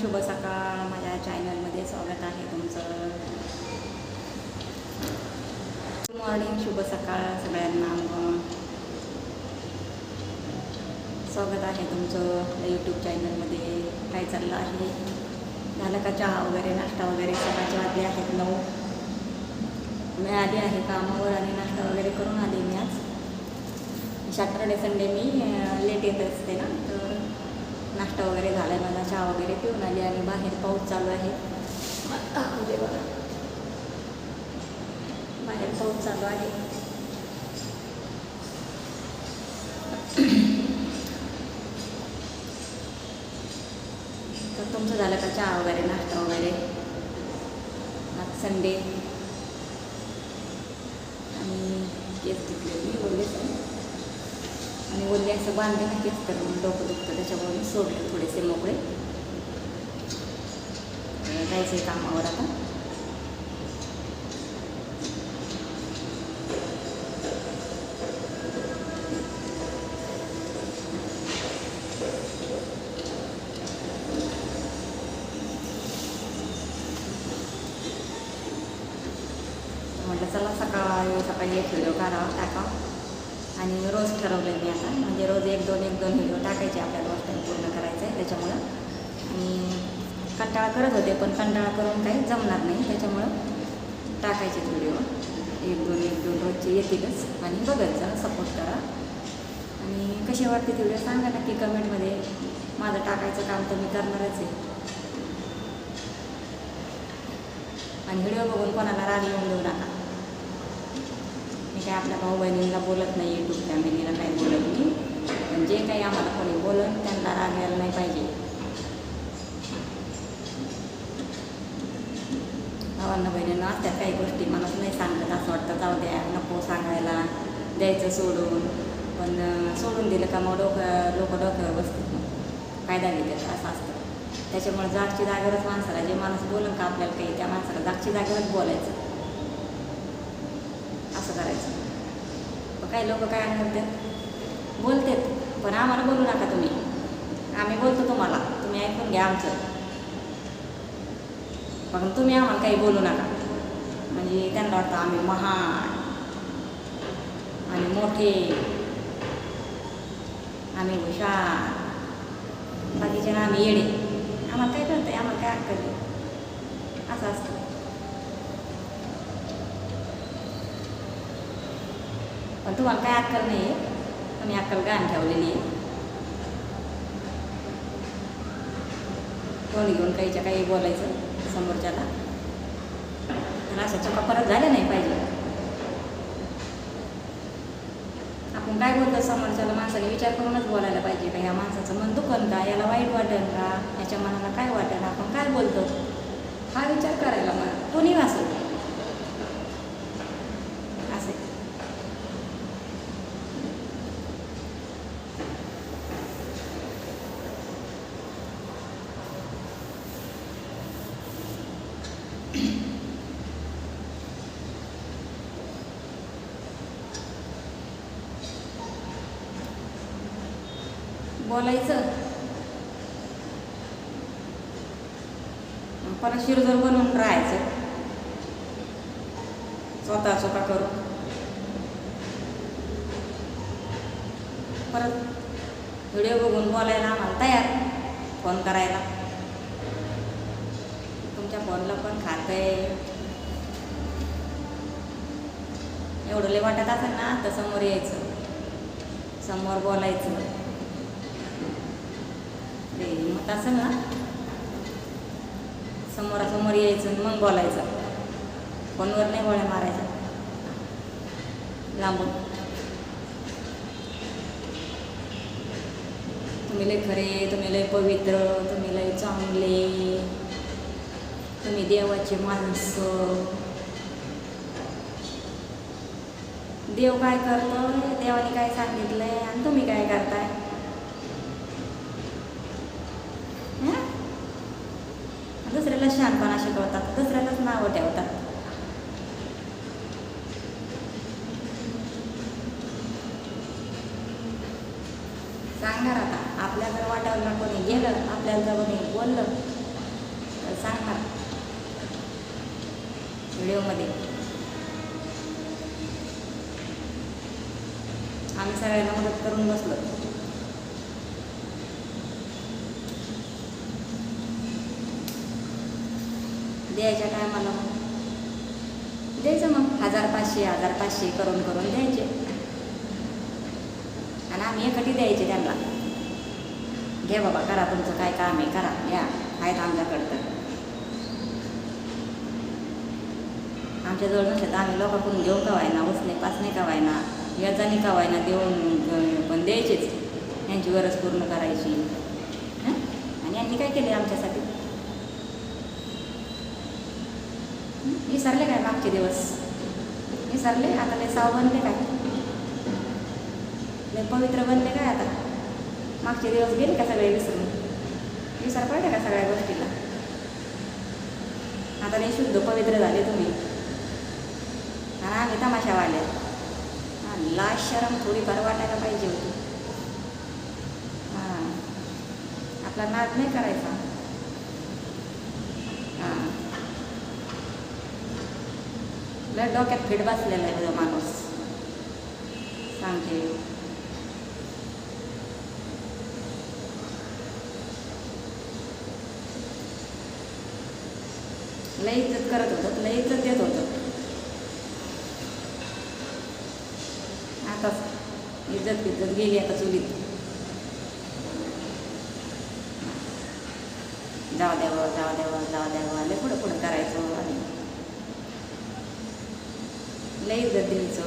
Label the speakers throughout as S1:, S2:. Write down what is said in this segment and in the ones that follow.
S1: शुभ सकाळ. माझ्या चॅनलमध्ये स्वागत आहे तुमचं. गुड मॉर्निंग शुभ सकाळ सगळ्यांना. स्वागत आहे तुमचं यूट्यूब चॅनलमध्ये. काय चाललं आहे? झालं का चहा वगैरे नाश्ता वगैरे? सकाळचे वाजले आहेत नऊ. मी आली आहे कामावर आणि नाश्ता वगैरे करून आली मी आज. सॅटर्डे संडे मी लेट येत असते ना तर नाश्ता वगैरे झाला आहे मला चहा वगैरे पिऊन आली आणि बाहेर पाऊस चालू आहे. दाखवते म्हणजे बघा. बाहेर पाऊस चालू आहे. तर तुमचं झालं का चहा वगैरे नाश्ता वगैरे? आज संडे. आणि केस तिथले मी बोललेच आहे असं बांधले ना केस तर. मग डोकं दुखतं त्याच्यामुळे मी सोडले थोडेसे मोकळे. जायचे कामावर आता. म्हटलं चला सकाळ सकाळी एक व्हिडिओ काढावा टाकावा. आणि रोज ठरवलं मी आता. म्हणजे रोज एक दोन एक दोन व्हिडिओ टाकायचे आपल्याला वॉच टाईम पूर्ण करायचं आहे त्याच्यामुळं. आणि कंटाळा करत होते पण कंटाळा करून काही जमणार नाही. त्याच्यामुळं टाकायचे व्हिडिओ. एक दोन एक दोन रोजचे येतीलच. आणि बघत जा सपोर्ट करा. आणि कसे वाटते तेवढे सांगा नक्की कमेंटमध्ये. माझं टाकायचं काम तर मी करणारच आहे. आणि व्हिडिओ बघून कोणाला राग येऊन देऊ नका. काय आपल्या भाऊ बहिणींना बोलत नाही यूट्यूब फॅमिलीला काही बोलत नाही. पण जे काही आम्हाला कोणी बोलत त्यांना राग यायला नाही पाहिजे. भावांना बहिणींना असतात काही गोष्टी मनात नाही सांगत असं वाटतं जाऊ द्या नको सांगायला द्यायचं सोडून. पण सोडून दिलं का मग डोकं लोक डोक्यावर बसतात मग. कायदा घेतात असं असतं. त्याच्यामुळे जागची जागेवरच माणसाला जे माणूस बोलून का आपल्याला काही त्या माणसाला जागची जागेवरच बोलायचं. असं करायचं. काही लोक काय म्हणतात? बोलतात पण आम्हाला बोलू नका तुम्ही. आम्ही बोलतो तुम्हाला. तुम्ही ऐकून घ्या आमचं. पण तुम्ही आम्हाला काही बोलू नका. म्हणजे त्यांना वाटतं आम्ही महान आणि मोठे. आम्ही हुशार. बाकीच्या आम्ही येडे. आम्हाला काय करतंय आम्हाला काय करते आहे? असं असतं. पण तुम्हाला काय अक्कल नाही. आहे मी अक्कल गाण ठेवलेली आहे. कोण घेऊन काहीच्या काही बोलायचं समोरच्याला? तर अशा चुका परत झाल्या नाही पाहिजे. आपण काय बोलतो समोरच्याला? माणसाने विचार करूनच बोलायला पाहिजे का? ह्या माणसाचं मन दुखन का? याला वाईट वाटेल का? याच्या मनाला काय वाटेल आपण काय बोलतो? हा विचार करायला मग. कोणी असो असे बोलायचं. परत शिरोजर बनवून राहायचं. स्वतः स्वतः करू परत व्हिडिओ बघून बोलायला आम्हाला तयार. फोन करायला. तुमच्या फोनला पण खातं आहे एवढं लय वाटत असेल ना तर समोर यायचं. समोर बोलायचं. ते ना? समोरासमोर यायचं आणि मग बोलायचं. फोनवर नाही गोळ्या मारायच्या. लांबून. तुम्ही लय खरे तुम्ही लय पवित्र तुम्ही लय चांगले. तुम्ही देवाचे माणसं. देव काय करतो देवाने काय सांगितलंय? आणि तुम्ही काय करताय हं? दुसऱ्याला शहाणपणा शिकवतात दुसऱ्यालाच नावं ठेवतात. सांगणार आता आपल्या जर वाटायला कोणी गेलं आपल्याला जर कोणी बोललं तर सांगणार. व्हिडिओमध्ये. आम्ही सगळ्यांना मदत करून बसलो. द्यायच्या टायमाला. मग द्यायचं मग हजार पाचशे हजार पाचशे करून करून द्यायचे. आणि आम्ही एकटी द्यायचे त्यांना. घे बाबा करा तुमचं काय काम आहे करा. या आहेत आमच्याकडं तर. आमच्याजवळ नसेल तर आम्ही लोकांकडून घेऊ का व्हायना उसने पासने का व्हायना याचाने का व्हायना देऊन पण द्यायचेच. यांची गरज पूर्ण करायची. आणि यांनी काय केले आमच्यासाठी हं? विसरले काय मागचे दिवस? विसरले आता ते साव बनले काय? लय पवित्र बनले काय आता? मागचे दिवस गेले का सगळे विसरून? विसर पडले का सगळ्या गोष्टीला? आता नाही शुद्ध पवित्र झाले तुम्ही. आणि आम्ही तमाशावाले. हां लाज शरम थोडीफार वाटायला पाहिजे होती. हां. आपला नाद नाही करायचा. लय डोक्यात फिट बसलेला आहे तो माणूस. सांगते. लई इज्जत करत होतं लई इज्जत देत होतं. आता इज्जत बिज्जत गेली आता चुलीत. जाऊ द्यावं जाऊ द्यावं जाऊ द्यावं लय पुढं पुढं करायचं लई लय इज्जत द्यायचं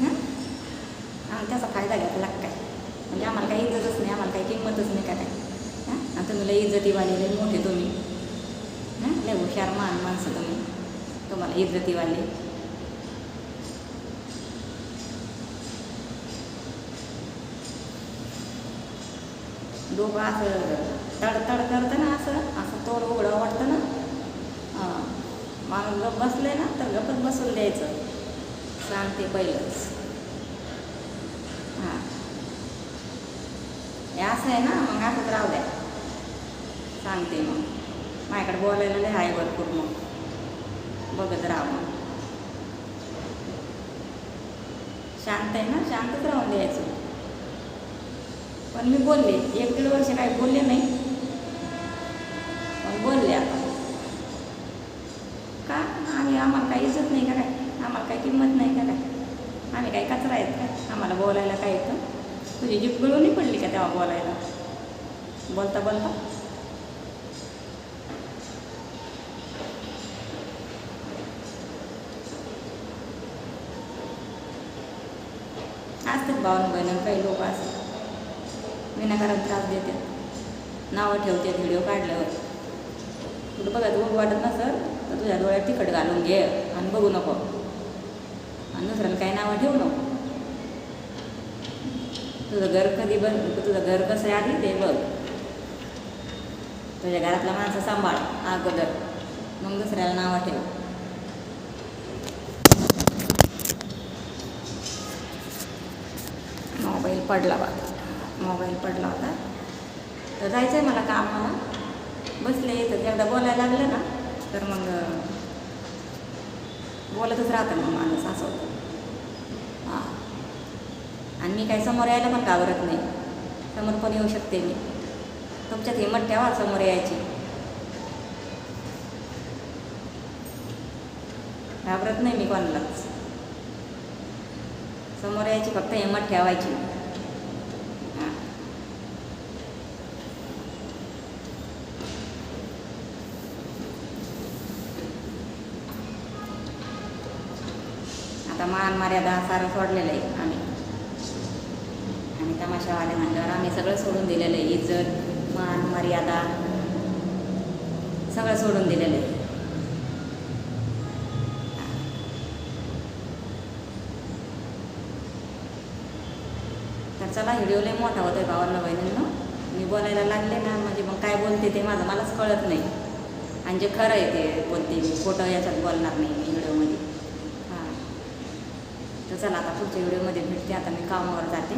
S1: हां? त्याचा फायदा घ्यायला काय? म्हणजे आम्हाला काही इज्जतच नाही आम्हाला काही किंमतच नाही का काय? हां? तुम्ही लई इज्जतीवाले लई मोठे तुम्ही. हां? लई हुशार मान माणसं तुम्ही. तुम्हाला इज्जतीवाले. दोघं असं तडतड करतं ना असं असं तोड उघडं वाटतं ना. हां. माणूस गप बसलं ना तर गपच बसून द्यायचं. सांगते पहिलंच. हां. हे असं आहे ना मग असंच राहू द्या. सांगते मग. माझ्याकडे बोलायला लय आहे भरपूर मग. बघत राहा मग. शांत आहे ना शांतच राहून द्यायचं. पण मी बोलले एक दीड वर्ष काही बोलले नाही. पण बोलले आता. का? आम्ही आम्हाला काही इज्जत नाही का काय? आम्हाला काही किंमत नाही. का काय काही कचरा आहेत का? आम्हाला बोलायला काय येतं? तुझी जीप गळून नाही पडली का तेव्हा बोलायला? बोलता बोलता? असतात भावना बहिण काही लोक असतात. विनाकारण त्रास देतात नावं ठेवतात व्हिडिओ काढल्यावर. तुला बघा तू वाटत नसर तर तुझ्या डोळ्यात तिखट घालून घे आणि बघू नको. आणि दुसऱ्याला काही नावं ठेवू नको. तुझं घर कधी बन तुझं घर कसं आहे आधी ते बघ. तुझ्या घरातला माणसं सांभाळ अगोदर. मग दुसऱ्याला नावं ठेव. मोबाईल पडला बा मोबाईल पडला होता. तर जायचं आहे मला कामाला बसले तर एकदा बोलायला लागलं ना तर मग बोलतच राहतं मग माणूस असं होतं. हां. आणि मी काही समोर यायला पण घाबरत नाही. समोर पण येऊ शकते मी. तुमच्यात हिंमत ठेवा समोर यायची. घाबरत नाही मी कोणालाच. समोर यायची फक्त हिंमत ठेवायची. मर्यादा सारं सोडलेलं आहे आम्ही. आणि तमाशावाले म्हणल्यावर आम्ही सगळं सोडून दिलेलं आहे. इज्जत मान मर्यादा सगळं सोडून दिलेलं आहे. तर चला व्हिडिओ लय मोठा होतोय भावांना बहिणींना. मी बोलायला लागले ना म्हणजे मग काय बोलते ते माझं मलाच कळत नाही. आणि जे खरं आहे ते बोलते मी. खोटं याच्यात बोलणार नाही व्हिडिओमध्ये चला आता पुढच्या व्हिडिओमध्ये भेटते. आता मी कामावर जाते.